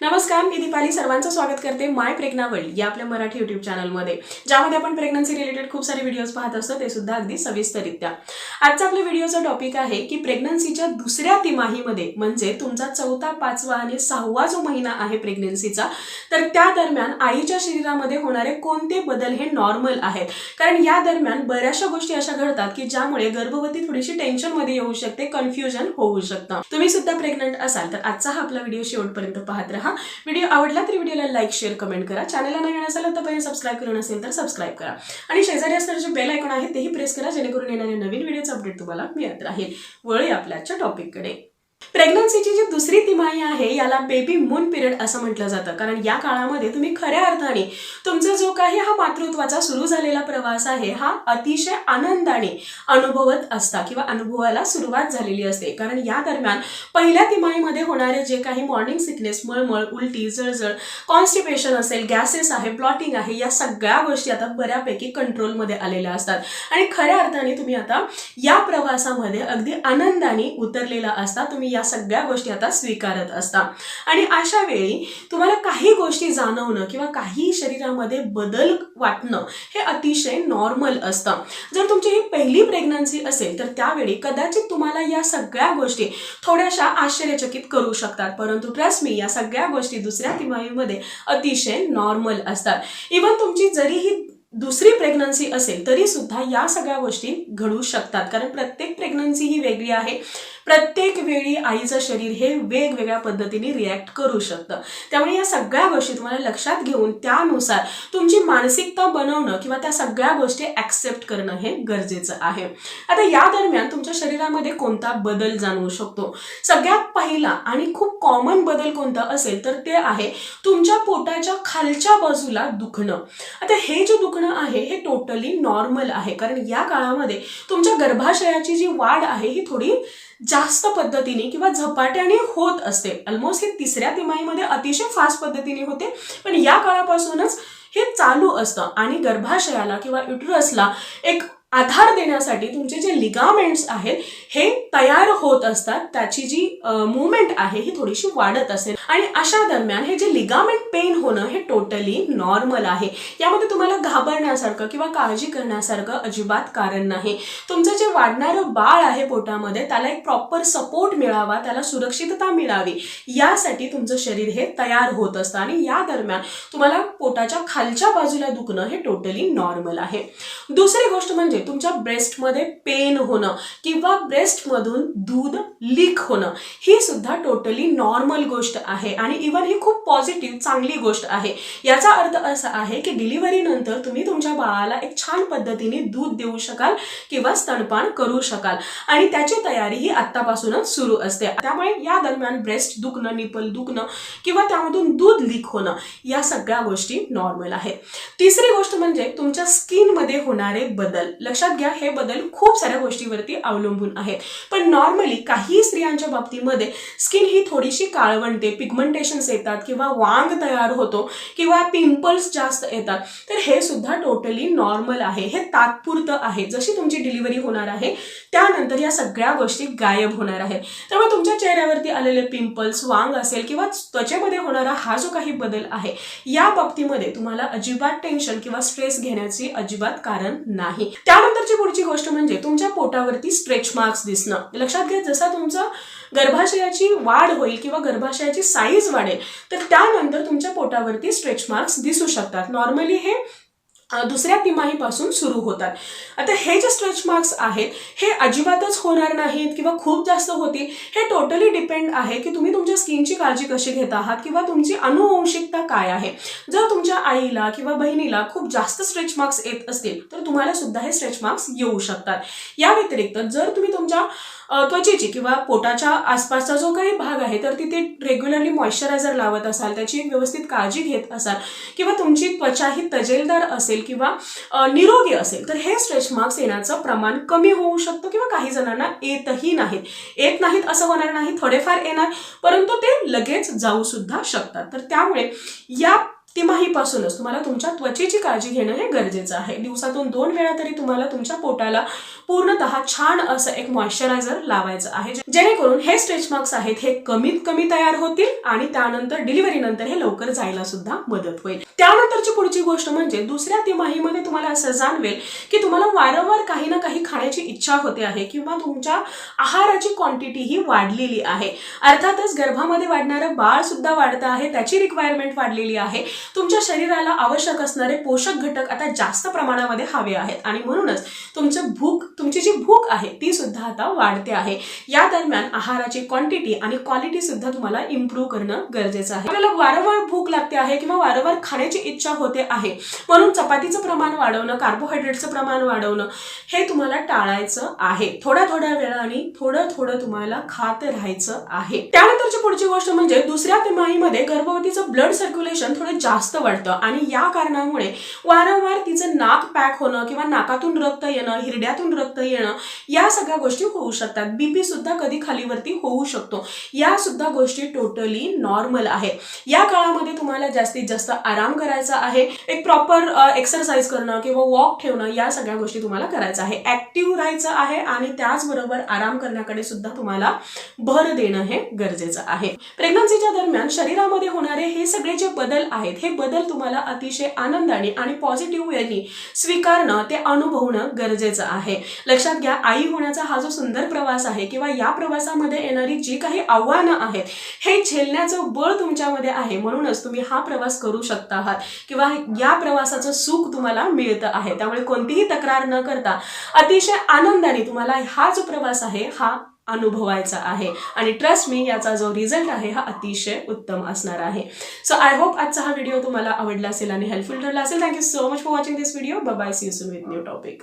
नमस्कार मी दीपाली. सर्वांचं स्वागत करते माय प्रेग्नावळी या आपल्या मराठी युट्यूब चॅनलमध्ये ज्यामध्ये आपण प्रेग्नन्सी रिलेटेड खूप सारे व्हिडिओज पाहत असतो ते सुद्धा अगदी सविस्तरित्या आजचा आपल्या व्हिडिओचा टॉपिक आहे की प्रेग्नन्सीच्या दुसऱ्या तिमाहीमध्ये म्हणजे तुमचा चौथा पाचवा आणि सहावा जो महिना आहे प्रेग्नन्सीचा तर त्या दरम्यान आईच्या शरीरामध्ये होणारे कोणते बदल हे नॉर्मल आहेत? कारण या दरम्यान बऱ्याचशा गोष्टी अशा घडतात की ज्यामुळे गर्भवती थोडीशी टेन्शनमध्ये येऊ शकते कन्फ्युजन होऊ शकतं. तुम्ही सुद्धा प्रेग्नंट असाल तर आजचा हा आपला व्हिडिओ शेवटपर्यंत पाहत राहा. व्हिडिओ आवडला तर व्हिडिओला लाईक शेअर कमेंट करा. चॅनलला नवीन असेल तर पहिले सबस्क्राईब करून असेल तर सबस्क्राईब करा. आणि शेजारी असणारे जे बेल आयकॉन आहे तेही प्रेस करा जेणेकरून येणारे नवीन व्हिडिओचं अपडेट तुम्हाला मिळत राहील. वळी आपल्या आजच्या टॉपिककडे प्रेग्नन्सीची जी दुसरी तिमाही आहे याला बेबी मून पिरियड असं म्हटलं जातं. कारण या काळामध्ये तुम्ही खऱ्या अर्थाने तुमचा जो काही हा मातृत्वाचा सुरू झालेला प्रवास आहे हा अतिशय आनंदाने अनुभवत असता किंवा अनुभवायला सुरुवात झालेली असते. कारण या दरम्यान पहिल्या तिमाहीमध्ये होणारे जे काही मॉर्निंग सिकनेस मळमळ उलटी जळजळ कॉन्स्टिपेशन असेल गॅसेस आहे ब्लॉटिंग आहे या सगळ्या गोष्टी आता बऱ्यापैकी कंट्रोलमध्ये आलेल्या असतात. आणि खऱ्या अर्थाने तुम्ही आता या प्रवासामध्ये अगदी आनंदाने उतरलेला असता. तुम्ही या सगळ्या गोष्टी आता स्वीकारत असता. आणि अशा वेळी तुम्हाला काही गोष्टी जाणवणं किंवा काही शरीरामध्ये बदल वाटणं हे अतिशय नॉर्मल असतं. जर तुमची ही पहिली प्रेग्नन्सी असेल तर त्यावेळी कदाचित तुम्हाला या सगळ्या गोष्टी थोड्याशा आश्चर्यचकित करू शकतात. परंतु ट्रस्ट मी या सगळ्या गोष्टी दुसऱ्या तिमाहीमध्ये अतिशय नॉर्मल असतात. इवन तुमची जरी ही दुसरी प्रेग्नन्सी असेल तरी सुद्धा या सगळ्या गोष्टी घडू शकतात. कारण प्रत्येक प्रेग्नन्सी ही वेगळी आहे. प्रत्येक वेळी आईचं शरीर हे वेगवेगळ्या पद्धतीने रिॲक्ट करू शकतं. त्यामुळे या सगळ्या गोष्टी तुम्हाला लक्षात घेऊन त्यानुसार तुमची मानसिकता बनवणं किंवा त्या सगळ्या गोष्टी ऍक्सेप्ट करणं हे गरजेचं आहे. आता या दरम्यान तुमच्या शरीरामध्ये कोणता बदल जाणवू शकतो? सगळ्यात पहिला आणि खूप कॉमन बदल कोणता असेल तर ते आहे तुमच्या पोटाच्या खालच्या बाजूला दुखणं. आता हे जे दुखणं आहे हे टोटली नॉर्मल आहे. कारण या काळामध्ये तुमच्या गर्भाशयाची जी वाढ आहे ही थोडी जास्त पद्धतीने किंवा झपाट्याने होत असते. ऑलमोस्ट हे तिसऱ्या तिमाहीमध्ये अतिशय फास्ट पद्धतीने होते. पण या काळापासूनच हे चालू असतं. आणि गर्भाशयाला किंवा युटरसला एक आधार देण्यासाठी तुमचे जे लिगामेंट्स आहेत हे तयार होत असतात त्याची जी मुवमेंट आहे ही थोडीशी वाढत असेल. आणि अशा दरम्यान हे जे लिगामेंट पेन होणं हे टोटली नॉर्मल आहे. यामध्ये तुम्हाला घाबरण्यासारखं किंवा काळजी करण्यासारखं अजिबात कारण नाही. तुमचं जे वाढणारं बाळ आहे पोटामध्ये त्याला एक प्रॉपर सपोर्ट मिळावा त्याला सुरक्षितता मिळावी यासाठी तुमचं शरीर हे तयार होत असतं. आणि या दरम्यान तुम्हाला पोटाच्या खालच्या बाजूला दुखणं हे टोटली नॉर्मल आहे. दुसरी गोष्ट म्हणजे तुमच्या ब्रेस्टमध्ये पेन होणं किंवा ब्रेस्टमधून दूध लीक होणं. ही सुद्धा टोटली नॉर्मल गोष्ट आहे. आणि इवन ही खूप पॉझिटिव्ह चांगली गोष्ट आहे. याचा अर्थ असा आहे की डिलिव्हरी नंतर तुम्ही तुमच्या बाळाला एक छान पद्धतीने दूध देऊ शकाल किंवा स्तनपान करू शकाल. आणि त्याची तयारी ही आत्तापासूनच सुरू असते. त्यामुळे या दरम्यान ब्रेस्ट दुखणं निपल दुखणं किंवा त्यामधून दूध लीक होणं या सगळ्या गोष्टी नॉर्मल आहेत तिसरी गोष्ट म्हणजे तुमच्या स्किनमध्ये होणारे बदल. लक्षात घ्या हे बदल खूप साऱ्या गोष्टीवरती अवलंबून आहे. आहेत. पण नॉर्मली काही स्त्रियांच्या बाबतीमध्ये स्किन ही थोडीशी काळवणते पिगमेंटेशन्स येतात किंवा वांग तयार होतो किंवा पिंपल्स जास्त येतात. तर हे सुद्धा टोटली नॉर्मल आहे. हे तात्पुरतं आहे. जशी तुमची डिलिव्हरी होणार आहे त्यानंतर या सगळ्या गोष्टी गायब होणार आहेत. त्यामुळे तुमच्या चेहऱ्यावरती आलेले पिंपल्स वांग असेल किंवा त्वचेमध्ये होणारा हा जो काही बदल आहे या बाबतीमध्ये तुम्हाला अजिबात टेन्शन किंवा स्ट्रेस घेण्याची अजिबात कारण नाही. त्यानंतरची पुढची गोष्ट म्हणजे तुमच्या पोटावरती स्ट्रेच मार्क्स दिसणं. लक्षात घ्या जसा तुमचं गर्भाशयाची वाढ होईल किंवा गर्भाशयाची साईज वाढेल तर त्यानंतर तुमच्या पोटावरती स्ट्रेच मार्क्स दिसू शकतात. नॉर्मली हे दुसऱ्या तिमाहीपासून सुरू होतात. आता हे जे स्ट्रेच मार्क्स आहेत हे अजिबातच होणार नाहीत किंवा खूप जास्त होतील हे टोटली डिपेंड आहे की तुम्ही तुमच्या स्किनची काळजी कशी घेत आहात किंवा तुमची अनुवंशिकता काय आहे. जर तुमच्या आईला किंवा बहिणीला खूप जास्त स्ट्रेच मार्क्स येत असतील तर तुम्हाला सुद्धा हे स्ट्रेच मार्क्स येऊ शकतात. या व्यतिरिक्त जर तुम्ही तुमच्या त्वचेची किंवा पोटाच्या आसपासचा जो काही भाग आहे तर तिथे रेग्युलरली मॉइश्चरायझर लावत असाल त्याची व्यवस्थित काळजी घेत असाल किंवा तुमची त्वचा ही तजेलदार असेल किंवा निरोगी असेल तर हे स्ट्रेच मार्क्स येण्याचं प्रमाण कमी होऊ शकतं किंवा काही जणांना येतही नाहीत. येत नाहीत असं होणार नाही थोडेफार येणार परंतु ते लगेच जाऊ सुद्धा शकतात. तर त्यामुळे या तिमाहीपासूनच तुम्हाला तुमच्या त्वचेची काळजी घेणं हे गरजेचं आहे. दिवसातून दोन वेळा तरी तुम्हाला तुमच्या पोटाला पूर्णतः छान असं एक मॉइश्चरायझर लावायचं आहे. जेणेकरून हे स्ट्रेच मार्क्स आहेत हे कमीत कमी तयार होतील आणि त्यानंतर डिलिव्हरी नंतर हे लवकर जायला सुद्धा मदत होईल. त्यानंतरची पुढची गोष्ट म्हणजे दुसऱ्या तिमाहीमध्ये तुम्हाला असं जाणवेल की तुम्हाला वारंवार काही ना काही खाण्याची इच्छा होते आहे किंवा तुमच्या आहाराची क्वांटिटी ही वाढलेली आहे. अर्थातच गर्भामध्ये वाढणारं बाळ सुद्धा वाढतं आहे त्याची रिक्वायरमेंट वाढलेली आहे. तुमच्या शरीराला आवश्यक असणारे पोषक घटक आता जास्त प्रमाणामध्ये हवे आहेत. आणि म्हणूनच तुमचं भूक तुमची जी भूक आहे ती सुद्धा आता वाढते आहे. या दरम्यान आहाराची क्वांटिटी आणि क्वालिटी सुद्धा तुम्हाला इम्प्रूव्ह करणं गरजेचं आहे. आपल्याला वारंवार भूक लागते आहे किंवा वारंवार खाण्याची इच्छा होते आहे म्हणून चपातीचं प्रमाण वाढवणं कार्बोहायड्रेटचं प्रमाण वाढवणं हे तुम्हाला टाळायचं आहे. थोड्या थोड्या वेळाने थोडं थोडं तुम्हाला खात राहायचं आहे. त्यानंतरची पुढची गोष्ट म्हणजे दुसऱ्या तिमाहीमध्ये गर्भवतीचं ब्लड सर्क्युलेशन थोडं जास्त वाढतं. आणि या कारणामुळे वारंवार तिचं नाक पॅक होणं किंवा नाकातून रक्त येणं हिरड्यातून रक्त येणं या सगळ्या गोष्टी होऊ शकतात. बीपी सुद्धा कधी खालीवरती होऊ शकतो. या सुद्धा गोष्टी टोटली नॉर्मल आहे या काळामध्ये तुम्हाला जास्तीत जास्त आराम करायचा आहे. एक प्रॉपर एक्सरसाइज करणं किंवा वॉक ठेवणं या सगळ्या गोष्टी तुम्हाला करायचं आहे. ऍक्टिव्ह राहायचं आहे आणि त्याचबरोबर आराम करण्याकडे सुद्धा तुम्हाला भर देणं हे गरजेचं आहे. प्रेग्नन्सीच्या दरम्यान शरीरामध्ये होणारे हे सगळे जे बदल आहेत हे बदल तुम्हाला अतिशय आनंदाने आणि पॉझिटिव्ह यांनी स्वीकारणं ते अनुभवणं गरजेचं आहे. लक्षात घ्या आई होण्याचा हा जो सुंदर प्रवास आहे किंवा या प्रवासामध्ये येणारी जी काही आव्हानं आहेत हे झेलण्याचं बळ तुमच्यामध्ये आहे. म्हणूनच तुम्ही हा प्रवास करू शकता आहात किंवा या प्रवासाचं सुख तुम्हाला मिळतं आहे. त्यामुळे कोणतीही तक्रार न करता अतिशय आनंदाने तुम्हाला हा जो प्रवास आहे हा अनुभवायचा आहे. आणि ट्रस्ट मी याचा जो रिझल्ट आहे हा अतिशय उत्तम असणार आहे. सो आय होप आजचा हा व्हिडिओ तुम्हाला आवडला असेल आणि हेल्पफुल ठरला असेल. Thank you so much for watching this video bye see you soon with new topic